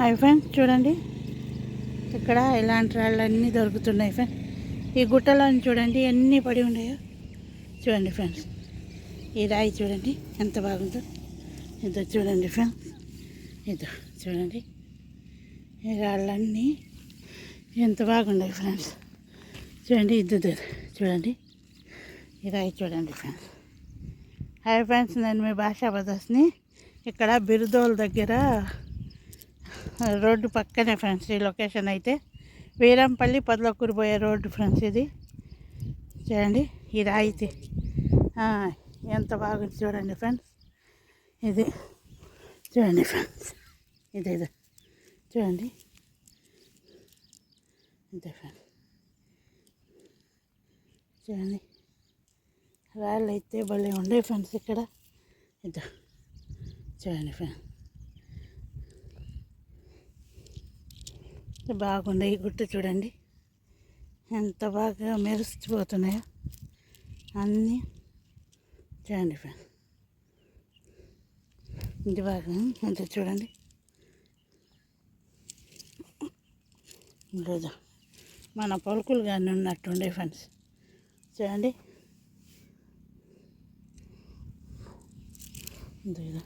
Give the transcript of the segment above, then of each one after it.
Hi friends చూడండి. ఇక్కడ ఇలాంటి రాళ్ళన్నీ దొరుకుతున్నాయి ఫ్రెండ్స్. ఈ గుట్టలో చూడండి ఎన్ని పడి ఉన్నాయో. చూడండి ఫ్రెండ్స్. ఈ రాయి చూడండి ఎంత బాగుందో. ఇదో చూడండి ఫ్రెండ్స్. ఇదో చూడండి. ఈ రాళ్ళన్నీ ఎంత బాగున్నాయి ఫ్రెండ్స్. చూడండి ఇది చూడండి. ఈ రాయి చూడండి ఫ్రెండ్స్. హాయ్ ఫ్రెండ్స్ నేను మీ భాషా బదస్ని ఇక్కడ బిరుదోల్ దగ్గర రోడ్డు పక్కనే ఫ్రెండ్స్ ఈ లొకేషన్ అయితే. వీరంపల్లి పదలకూరు పోయే రోడ్డు ఫ్రెండ్స్ ఇది. చూడండి ఈ రాయితీ. ఎంత బాగుంది చూడండి ఫ్రెండ్స్. ఇది చూడండి ఫ్రెండ్స్. ఇది ఇది. చూడండి. అంతే ఫ్రెండ్స్. చూడండి. రాళ్ళు అయితే భలే ఉండే ఫ్రెండ్స్ ఇక్కడ. ఇదో. చూడండి ఫ్రెండ్స్. బాగుండే ఈ గుట్ట చూడండి. ఎంత బాగా మెరిసిపోతున్నాయో అన్నీ చూడండి ఫ్రెండ్ ఇది బాగా అంత చూడండి. లేదా మన పలుకులు కానీ ఉన్నట్టుండే ఫ్రెండ్స్. చూడండి. ఇదో ఇదో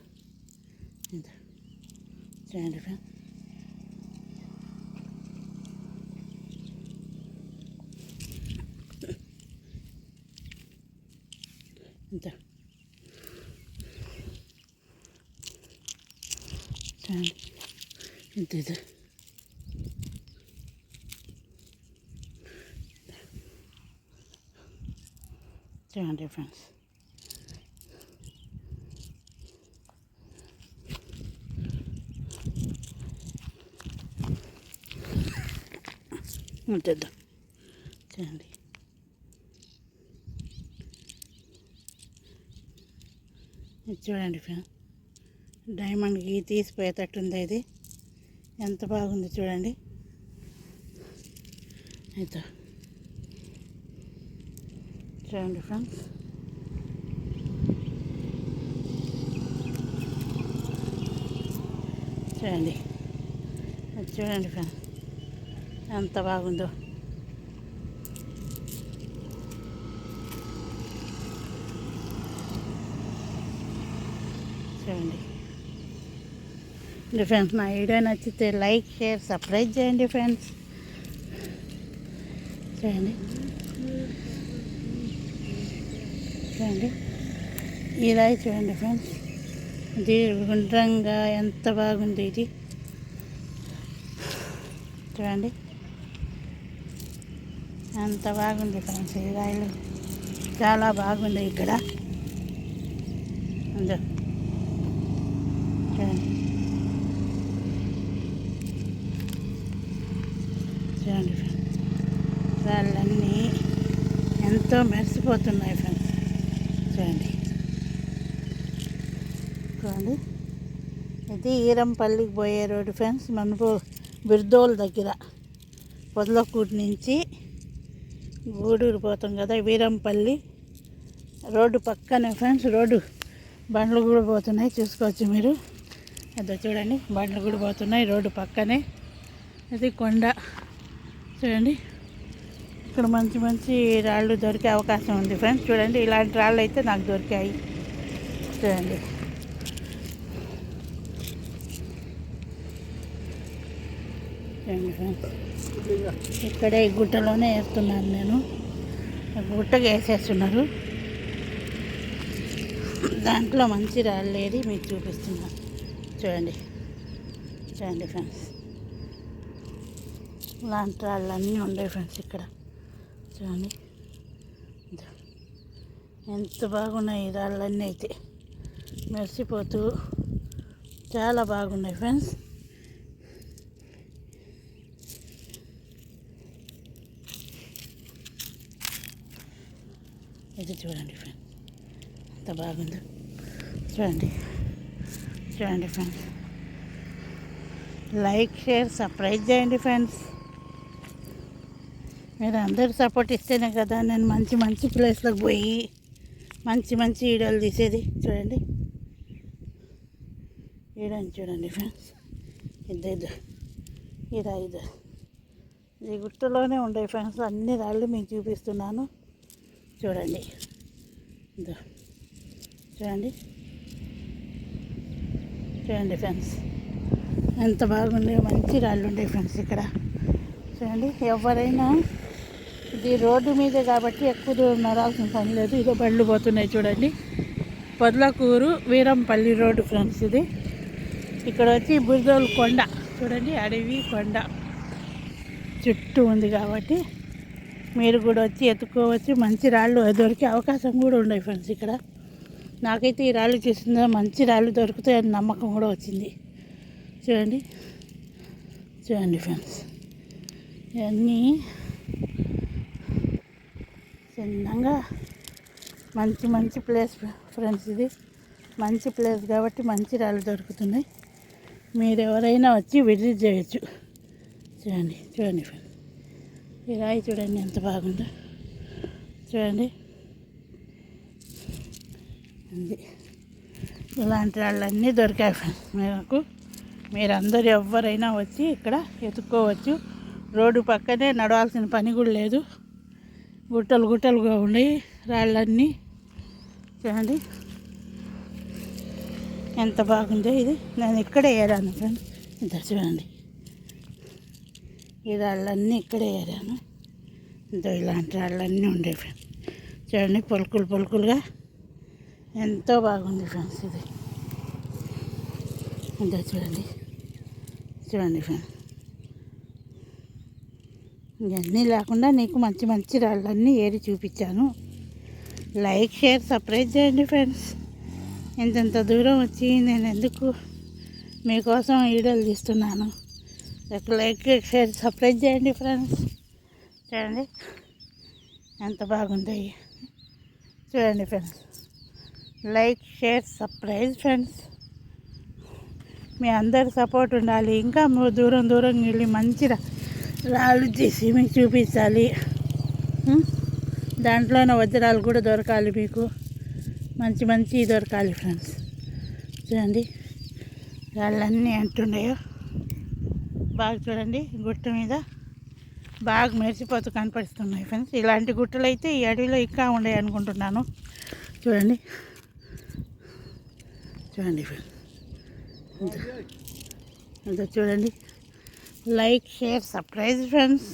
చూడండి friends. చూడండి ఇంత ఇది చూడండి ఫ్రెండ్స్ ఉంచేద్దాం చూడండి ఇది చూడండి ఫ్రెండ్ డైమండ్కి తీసిపోయేటట్టుంది ఇది. ఎంత బాగుంది చూడండి. అయితే చూడండి ఫ్రెండ్స్. చూడండి. చూడండి ఫ్రెండ్స్. ఎంత బాగుందో. చూడండి. ఫ్రెండ్స్ నా వీడియో నచ్చితే లైక్ షేర్ సబ్స్క్రైబ్ చేయండి ఫ్రెండ్స్. చూడండి చూడండి ఈ రాయి చూడండి ఫ్రెండ్స్. ఇది గుండ్రంగా ఎంత బాగుంది ఇది. చూడండి. ఎంత బాగుంది ఫ్రెండ్స్ ఈ రాయలు. చాలా బాగుంది ఇక్కడ. అందు చూడండి చూడండి ఫ్రెండ్స్ రాళ్ళన్నీ ఎంతో మెరిసిపోతున్నాయి ఫ్రెండ్స్ చూడండి. చూడండి. ఇది ఈరంపల్లికి పోయే రోడ్డు ఫ్రెండ్స్ మనకు బిర్దోల్ దగ్గర. పొదలకూటి నుంచి గూడూరు పోతాం కదా వీరంపల్లి రోడ్డు పక్కనే ఫ్రెండ్స్ రోడ్డు బండ్లు కూడా పోతున్నాయి. చూసుకోవచ్చు మీరు. అదో చూడండి. బండ్లు కూడా పోతున్నాయి. రోడ్డు పక్కనే. ఇది కొండ. చూడండి. ఇక్కడ మంచి మంచి రాళ్ళు దొరికే అవకాశం ఉంది ఫ్రెండ్స్. చూడండి ఇలాంటి రాళ్ళు అయితే నాకు దొరికాయి. చూడండి. చూడండి ఫ్రెండ్స్. ఇక్కడే ఈ గుట్టలోనే వేస్తున్నాను నేను. గుట్టగా గుట్టకి వేసేస్తున్నారు. దాంట్లో మంచి రాళ్ళు ఏది మీకు చూపిస్తున్నాను చూడండి. చూడండి ఫ్రెండ్స్. ఇలాంటి రాళ్ళు అన్నీ ఉన్నాయి ఫ్రెండ్స్ ఇక్కడ. చూడండి. ఎంత బాగున్నాయి రాళ్ళన్నీ అయితే. మెరిసిపోతూ చాలా బాగున్నాయి ఫ్రెండ్స్. ఇది చూడండి ఫ్రెండ్స్ ఎంత బాగుందో. చూడండి. చూడండి ఫ్రెండ్స్. లైక్ షేర్ సర్ప్రైజ్ చేయండి ఫ్రెండ్స్. మీరు అందరు సపోర్ట్ ఇస్తేనే కదా నేను మంచి మంచి ప్లేస్లకు పోయి మంచి మంచి వీడియోలు తీసేది. చూడండి. వీడియోని చూడండి ఫ్రెండ్స్ ఇద్దరు ఇది ఇదా ఇది. ఈ గుట్టలోనే ఉండే ఫ్రెండ్స్ అన్ని రాళ్ళు మీకు చూపిస్తున్నాను. చూడండి. ఇదో చూడండి. చూడండి ఫ్రెండ్స్ ఎంత బాగుండే మంచి రాళ్ళు ఉండే ఫ్రెండ్స్ ఇక్కడ. చూడండి ఎవరైనా ఇది రోడ్డు మీదే కాబట్టి ఎక్కువ దూరం నడాల్సిన పని లేదు. ఇదో బండ్లు పోతున్నాయి చూడండి. పొదలకూరు వీరంపల్లి రోడ్డు ఫ్రెండ్స్ ఇది. ఇక్కడ వచ్చి బురదోలు కొండ. చూడండి అడవి కొండ చుట్టూ ఉంది కాబట్టి మీరు కూడా వచ్చి ఎత్తుకోవచ్చు. మంచి రాళ్ళు దొరికే అవకాశం కూడా ఉన్నాయి ఫ్రెండ్స్ ఇక్కడ. నాకైతే ఈ రాళ్ళు చూసిందా మంచి రాళ్ళు దొరుకుతాయని నమ్మకం కూడా వచ్చింది. చూడండి. చూడండి ఫ్రెండ్స్. ఇవన్నీ చిన్నగా మంచి మంచి ప్లేస్ ఫ్రెండ్స్ ఇది. మంచి ప్లేస్ కాబట్టి మంచి రాళ్ళు దొరుకుతున్నాయి. మీరు ఎవరైనా వచ్చి విజిట్ చేయొచ్చు. చూడండి చూడండి ఫ్రెండ్స్. ఈ రాయి చూడండి ఎంత బాగుందో. చూడండి. అది ఇలాంటి రాళ్ళన్నీ దొరికాయి ఫ్రెండ్స్ మీకు. మీరందరూ ఎవరైనా వచ్చి ఇక్కడ ఎత్తుక్కోవచ్చు రోడ్డు పక్కనే నడవాల్సిన పని కూడా లేదు. గుట్టలు గుట్టలుగా ఉన్నాయి రాళ్ళన్నీ. చూడండి. ఎంత బాగుందో ఇది. నేను ఇక్కడే ఏరాను ఫ్రెండ్. ఇంత చూడండి. ఈ రాళ్ళన్నీ ఇక్కడే ఏరాను. ఇంతో ఇలాంటి రాళ్ళన్నీ ఉండే ఫ్రెండ్. చూడండి పలుకులు పలుకులుగా ఎంతో బాగుంది ఫ్రెండ్స్ ఇది. ఇంత చూడండి. చూడండి ఫ్రెండ్. ఇవన్నీ లేకుండా నీకు మంచి మంచి రాళ్ళన్నీ ఏరి చూపించాను. లైక్ షేర్ సపరేట్ చేయండి ఫ్రెండ్స్. ఇంతంత దూరం వచ్చి నేను ఎందుకు మీకోసం వీడియోలు తీస్తున్నాను? లైక్ షేర్ సపరేట్ చేయండి ఫ్రెండ్స్. చూడండి ఎంత బాగుంటాయి చూడండి friends. Like share surprise friends. మీ అందరి సపోర్ట్ ఉండాలి. ఇంకా దూరం దూరం వెళ్ళి మంచిగా రాళ్ళు తీసి మీకు చూపించాలి. దాంట్లోనే వజ్రాలు కూడా దొరకాలి మీకు. మంచి మంచి దొరకాలి ఫ్రెండ్స్. చూడండి రాళ్ళన్నీ అంటున్నాయో. బాగా చూడండి గుట్ట మీద బాగా మెరిసిపోతూ కనపడుతున్నాయి ఫ్రెండ్స్. ఇలాంటి గుట్టలు అయితే ఈ అడవిలో ఇంకా ఉన్నాయి అనుకుంటున్నాను. చూడండి. చూడండి ఫ్రెండ్స్. అంత చూడండి. Like share surprise friends